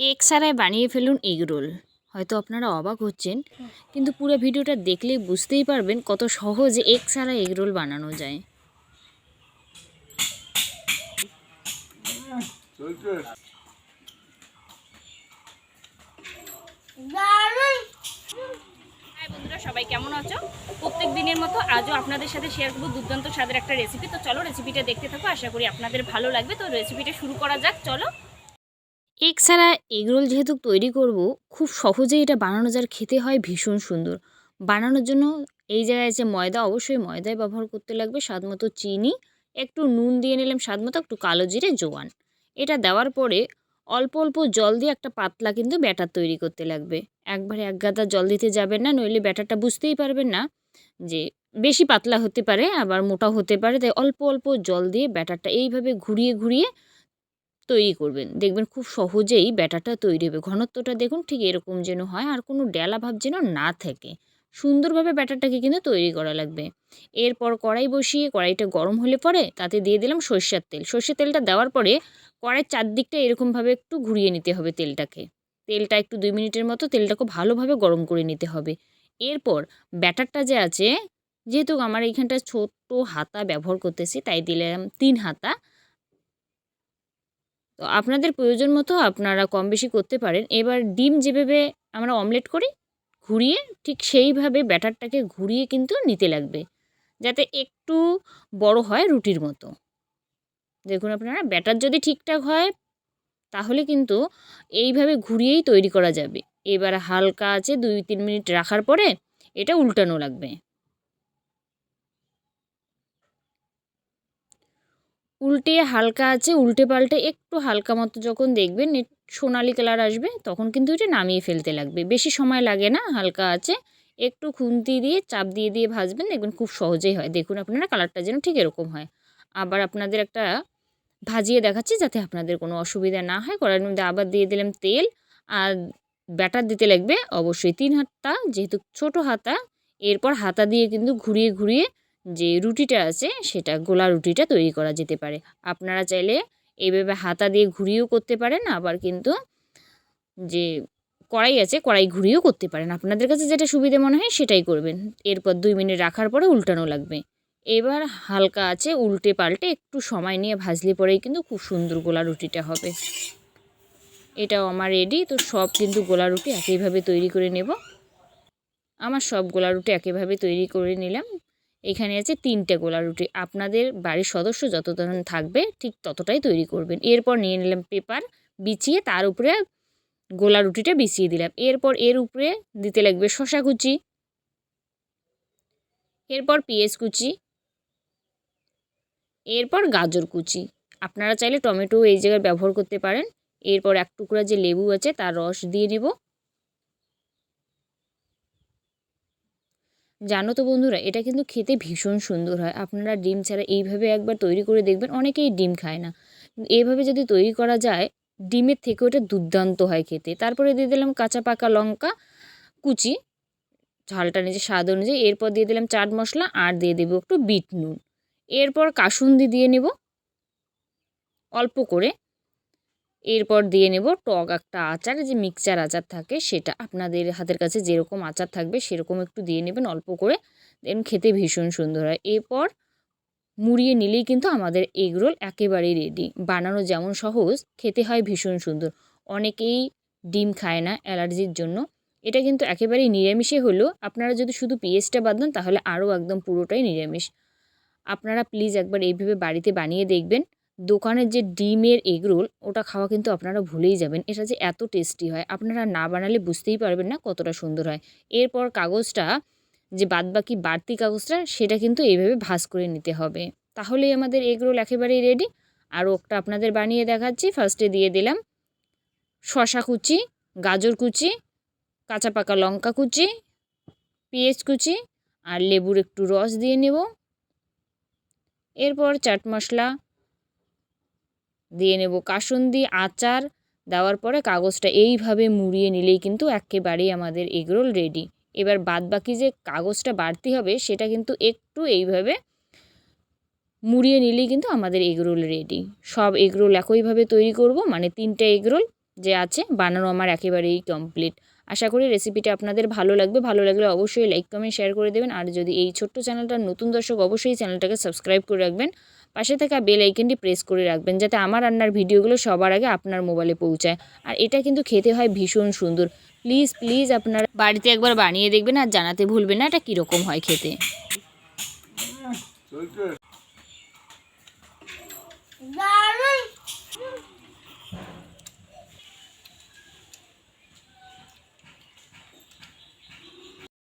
এক সারায় বানিয়ে ফেলুন এগ রোল। হয়তো আপনারা অবাক হচ্ছেন কিন্তু পুরো ভিডিওটা দেখলে বুঝতেই পারবেন কত সহজে এক সারা এগ রোল বানানো যায়। বন্ধুরা সবাই কেমন আছো? প্রত্যেক দিনের মতো আজও আপনাদের সাথে শেয়ার করব দুর্দান্ত স্বাদের একটা রেসিপি তো চলো রেসিপিটা দেখতে থাকো আশা করি আপনাদের ভালো লাগবে। তো রেসিপিটা শুরু করা যাক চলো। এগ ছাড়া এগরোল যেহেতু তৈরি করব, খুব সহজেই এটা বানানো যার খেতে হয় ভীষণ সুন্দর। বানানোর জন্য এই জায়গায় যে ময়দা, অবশ্যই ময়দায় ব্যবহার করতে লাগবে। স্বাদ মতো চিনি, একটু নুন দিয়ে নিলাম স্বাদ মতো একটু কালো জিরে, জোয়ান। এটা দেওয়ার পরে অল্প অল্প জল দিয়ে একটা পাতলা কিন্তু ব্যাটার তৈরি করতে লাগবে। একবারে এক গাদা জল দিতে যাবেন না, নইলে ব্যাটারটা বুঝতেই পারবেন না যে বেশি পাতলা হতে পারে, আবার মোটা হতে পারে। তাই অল্প অল্প জল দিয়ে ব্যাটারটা এইভাবে ঘুরিয়ে ঘুরিয়ে তৈরি করবেন। দেখবেন খুব সহজেই ব্যাটারটা তৈরি হবে। ঘনত্বটা দেখুন ঠিক এরকম যেন হয় আর কোনো ডেলা ভাব যেন না থাকে। সুন্দরভাবে ব্যাটারটাকে কিন্তু তৈরি করা লাগবে। এরপর কড়াই বসিয়ে কড়াইটা গরম হলে পরে তাতে দিয়ে দিলাম সর্ষের তেল। সর্ষের তেলটা দেওয়ার পরে কড়াইয়ের চারদিকটা এরকমভাবে একটু ঘুরিয়ে নিতে হবে তেলটাকে। তেলটা একটু দুই মিনিটের মতো তেলটাকে ভালোভাবে গরম করে নিতে হবে। এরপর ব্যাটারটা যে আছে, যেহেতু আমার এইখানটা ছোট্ট হাতা ব্যবহার করতেছি, তাই দিলাম তিন হাতা। তো আপনাদের প্রয়োজন মতো আপনারা কম বেশি করতে পারেন। এবার ডিম যেভাবে আমরা অমলেট করি, ঘুরিয়ে ঠিক সেইভাবে ব্যাটারটাকে ঘুরিয়ে কিন্তু নিতে লাগবে। যাতে একটু বড় হয় রুটির মতো। দেখুন আপনারা, ব্যাটার যদি ঠিকঠাক হয়, তাহলে কিন্তু এইভাবে ঘুরিয়েই তৈরি করা যাবে। এবার হালকা আছে দুই তিন মিনিট রাখার পরে এটা উল্টানো লাগবে। উল্টে হালকা আছে, উল্টে পাল্টে একটু হালকা মতো যখন দেখবেন সোনালি কালার আসবে, তখন কিন্তু এটা নামিয়ে ফেলতে লাগবে। বেশি সময় লাগে না, হালকা আছে, একটু খুন্তি দিয়ে, চাপ দিয়ে দিয়ে ভাজবেন, দেখবেন খুব সহজেই হয়। দেখুন আপনারা কালারটা যেন ঠিক এরকম হয়। আবার আপনাদের একটা ভাজিয়ে দেখাচ্ছি যাতে আপনাদের কোনো অসুবিধা না হয়। কড়াইয়ের মধ্যে আবার দিয়ে দিলাম তেল, আর ব্যাটার দিতে লাগবে অবশ্যই তিন হাতটা, যেহেতু ছোট হাতা, এরপর হাতা দিয়ে কিন্তু ঘুরিয়ে ঘুরিয়ে যে রুটিটা আছে সেটা গোলা রুটিটা তৈরি করা যেতে পারে। আপনারা চাইলে এইভাবে হাতা দিয়ে ঘুরিয়েও করতে পারেন, আবার কিন্তু যে কড়াই আছে কড়াই ঘুরিয়েও করতে পারেন। আপনাদের কাছে যেটা সুবিধে মনে হয় সেটাই করবেন। এরপর দুই মিনিট রাখার পরে উল্টানো লাগবে। এবার হালকা আছে উল্টে পাল্টে একটু সময় নিয়ে ভাজলে পরেই কিন্তু খুব সুন্দর গোলা রুটিটা হবে। এটাও আমার রেডি, তো সব কিন্তু গোলা রুটি একইভাবে তৈরি করে নেব। আমার সব গোলা রুটি একইভাবে তৈরি করে নিলাম। এখানে আছে তিনটে গোলা রুটি। আপনাদের বাড়ির সদস্য যত ধরনের থাকবে, ঠিক ততটাই তৈরি করবেন। এরপর নিয়ে নিলাম পেপার, বিছিয়ে তার উপরে গোলা রুটিটা বিছিয়ে দিলাম। এরপর এর উপরে দিতে লাগবে শশা কুচি, এরপর পেঁয়াজ কুচি, এরপর গাজর কুচি। আপনারা চাইলে টমেটো এই জায়গায় ব্যবহার করতে পারেন। এরপর এক টুকরা যে লেবু আছে, তার রস দিয়ে নেব জানো তো বন্ধুরা, এটা কিন্তু খেতে ভীষণ সুন্দর হয়। আপনারা ডিম ছাড়া এইভাবে একবার তৈরি করে দেখবেন, অনেকেই ডিম খায় না। এইভাবে যদি তৈরি করা যায়, ডিমের থেকে ওটা দুর্দান্ত হয় খেতে। তারপরে দিয়ে দিলাম কাঁচা পাকা লঙ্কা, কুচি, ঝালটা নিজে স্বাদ অনুযায়ী। এরপর দিয়ে দিলাম চাট মশলা আর দিয়ে দেবো একটু বিট নুন। এরপর কাসুন্দি দিয়ে নেব অল্প করে। এরপর দিয়ে নেব টক একটা আচার যে মিক্সচার আচার থাকে সেটা আপনাদের হাতের কাছে যেরকম আচার থাকবে সেরকম একটু দিয়ে নেবেন অল্প করে। দেন খেতে ভীষণ সুন্দর হয়। এরপর মুড়িয়ে নিলেই কিন্তু আমাদের এগরোল একেবারেই রেডি বানানো যেমন সহজ, খেতে হয় ভীষণ সুন্দর। অনেকেই ডিম খায় না অ্যালার্জির জন্য। এটা কিন্তু একেবারেই নিরামিষে হলেও আপনারা যদি শুধু পেঁয়াজটা বাদ দেন তাহলে আরও একদম পুরোটাই নিরামিষ। আপনারা প্লিজ একবার এইভাবে বাড়িতে বানিয়ে দেখবেন। দোকানের যে ডিমের এগরোল ওটা খাওয়া কিন্তু আপনারা ভুলেই যাবেন। এটা যে এত টেস্টি হয়, আপনারা না বানালে বুঝতেই পারবেন না কতটা সুন্দর হয়। এরপর কাগজটা, যে বাদবাকি বাড়তি কাগজটা, সেটা কিন্তু এইভাবে ভাজ করে নিতে হবে। তাহলেই আমাদের এগরোল একেবারেই রেডি। আর ওটা আপনাদের বানিয়ে দেখাচ্ছি। ফার্স্টে দিয়ে দিলাম শশা কুচি, গাজর কুচি, কাঁচা পাকা লঙ্কা কুচি, পেঁয়াজ কুচি আর লেবুর একটু রস দিয়ে নেব। এরপর চাট মশলা দিয়ে নেব। কাসুন্দি আচার দেওয়ার পরে কাগজটা এইভাবে মুড়িয়ে নিলেই কিন্তু একেবারেই আমাদের এগরোল রেডি। এবার বাদ বাকি যে কাগজটা বাড়তি হবে সেটা কিন্তু একটু এইভাবে মুড়িয়ে নিলেই কিন্তু আমাদের এগরোল রেডি। সব এগরোল একইভাবে তৈরি করব মানে তিনটে এগরোল যে আছে বানানো আমার একেবারেই কমপ্লিট আশা করি রেসিপিটা আপনাদের ভালো লাগবে। ভালো লাগলে অবশ্যই লাইক কমেন্ট শেয়ার করে দেবেন। আর যদি এই ছোট্ট চ্যানেলটার নতুন দর্শক অবশ্যই চ্যানেলটাকে সাবস্ক্রাইব করে রাখবেন। পাশে থাকা বেল আইকনটি প্রেস করে রাখবেন যাতে আমার রান্নার ভিডিওগুলো সবার আগে আপনার মোবাইলে পৌঁছায়। আর এটা কিন্তু খেতে হয় ভীষণ সুন্দর। প্লিজ প্লিজ আপনারা বাড়িতে একবার বানিয়ে দেখবেন আর জানাতে ভুলবেন না এটা কীরকম হয় খেতে।